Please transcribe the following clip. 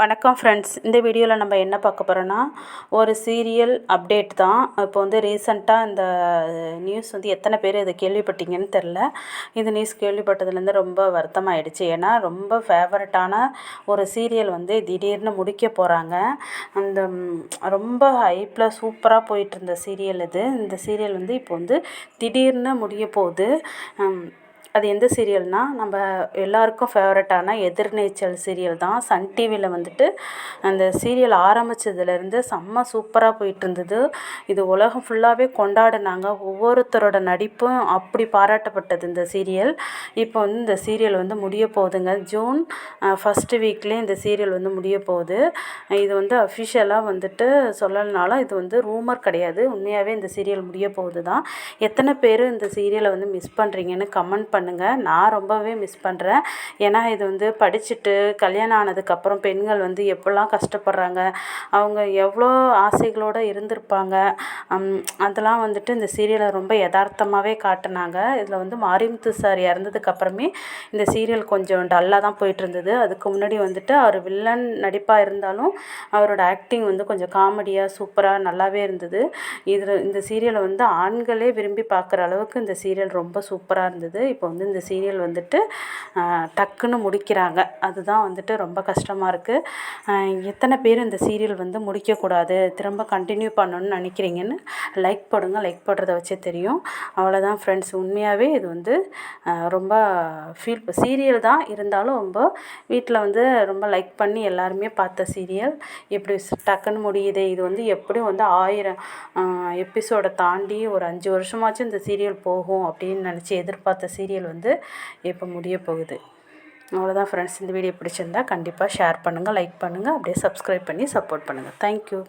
வணக்கம் ஃப்ரெண்ட்ஸ் இந்த வீடியோவில் நம்ம என்ன பார்க்க போகிறோன்னா ஒரு சீரியல் அப்டேட் தான். இப்போ வந்து ரீசண்டாக இந்த நியூஸ் வந்து எத்தனை பேர் இதை கேள்விப்பட்டீங்கன்னு தெரில இந்த நியூஸ் கேள்விப்பட்டதுலேருந்து ரொம்ப வருத்தமாயிடுச்சு. ஏன்னா ரொம்ப ஃபேவரட்டான ஒரு சீரியல் வந்து திடீர்னு முடிக்க போகிறாங்க அந்த ரொம்ப ஹைப்பில் சூப்பராக போயிட்டு இருந்த சீரியல் இது. இந்த சீரியல் வந்து இப்போ வந்து திடீர்னு முடிய போகுது. அது எந்த சீரியல்னால் நம்ம எல்லாருக்கும் ஃபேவரட்டான எதிர்நீச்சல் சீரியல் தான். சன் டிவியில் வந்துட்டு அந்த சீரியல் ஆரம்பித்ததுலேருந்து செம்ம சூப்பராக போயிட்டுருந்தது. இது உலகம் ஃபுல்லாகவே கொண்டாடினாங்க. ஒவ்வொருத்தரோட நடிப்பும் அப்படி பாராட்டப்பட்டது இந்த சீரியல். இப்போ வந்து இந்த சீரியல் வந்து முடிய போகுதுங்க. ஜூன் ஃபஸ்ட்டு வீக்லேயே இந்த சீரியல் வந்து முடிய போகுது. இது வந்து அஃபிஷியலாக வந்துட்டு சொல்லலைனாலும் இது வந்து ரூமர் கிடையாது. உண்மையாகவே இந்த சீரியல் முடிய போகுது தான் எத்தனை பேர் இந்த சீரியலை வந்து மிஸ் பண்ணுறீங்கன்னு கமெண்ட் பண்ணி பண்ணுங்கள் நான் ரொம்பவே மிஸ் பண்ணுறேன் ஏன்னா இது வந்து படிச்சுட்டு கல்யாணம் ஆனதுக்கப்புறம் பெண்கள் வந்து எப்படிலாம் கஷ்டப்படுறாங்க அவங்க எவ்வளோ ஆசைகளோடு இருந்திருப்பாங்க அதெல்லாம் வந்துட்டு இந்த சீரியலை ரொம்ப யதார்த்தமாகவே காட்டினாங்க. இதில் வந்து மாரிமுத்து சார் இறந்ததுக்கப்புறமே இந்த சீரியல் கொஞ்சம் டல்லாக தான் போயிட்டு இருந்தது. அதுக்கு முன்னாடி வந்துட்டு அவர் வில்லன் நடிப்பாக இருந்தாலும் அவரோட ஆக்டிங் வந்து கொஞ்சம் காமெடியாக சூப்பராக நல்லாவே இருந்தது. இதில் இந்த சீரியலை வந்து ஆண்களே விரும்பி பார்க்குற அளவுக்கு இந்த சீரியல் ரொம்ப சூப்பராக இருந்தது. இப்போ வந்து இந்த சீரியல் வந்துட்டு டக்குன்னு முடிக்கிறாங்க. அதுதான் வந்துட்டு ரொம்ப கஷ்டமாக இருக்குது எத்தனை பேர் இந்த சீரியல் வந்து முடிக்கக்கூடாது? திரும்ப கண்டினியூ பண்ணணும்னு நினைக்கிறீங்கன்னு லைக் போடுங்க. லைக் போடுறத வச்சே தெரியும். அவ்வளோதான் ஃப்ரெண்ட்ஸ் உண்மையாகவே இது வந்து ரொம்ப ஃபீல் சீரியல் தான். இருந்தாலும் ரொம்ப வீட்டில் வந்து ரொம்ப லைக் பண்ணி எல்லாருமே பார்த்த சீரியல். இப்படி டக்குன்னு முடியுது? இது வந்து எப்படியும் வந்து ஆயிரம் எபிசோடை தாண்டி ஒரு அஞ்சு வருஷமாச்சும் இந்த சீரியல் போகும் அப்படின்னு நினச்சி எதிர்பார்த்த சீரியல் வந்து இப்போ முடிய போகுது. அவ்வளோதான் ஃப்ரெண்ட்ஸ் இந்த வீடியோ பிடிச்சிருந்தா கண்டிப்பாக ஷேர் பண்ணுங்கள் லைக் பண்ணுங்கள் அப்படியே சப்ஸ்கிரைப் பண்ணி சப்போர்ட் பண்ணுங்கள் தேங்க்யூ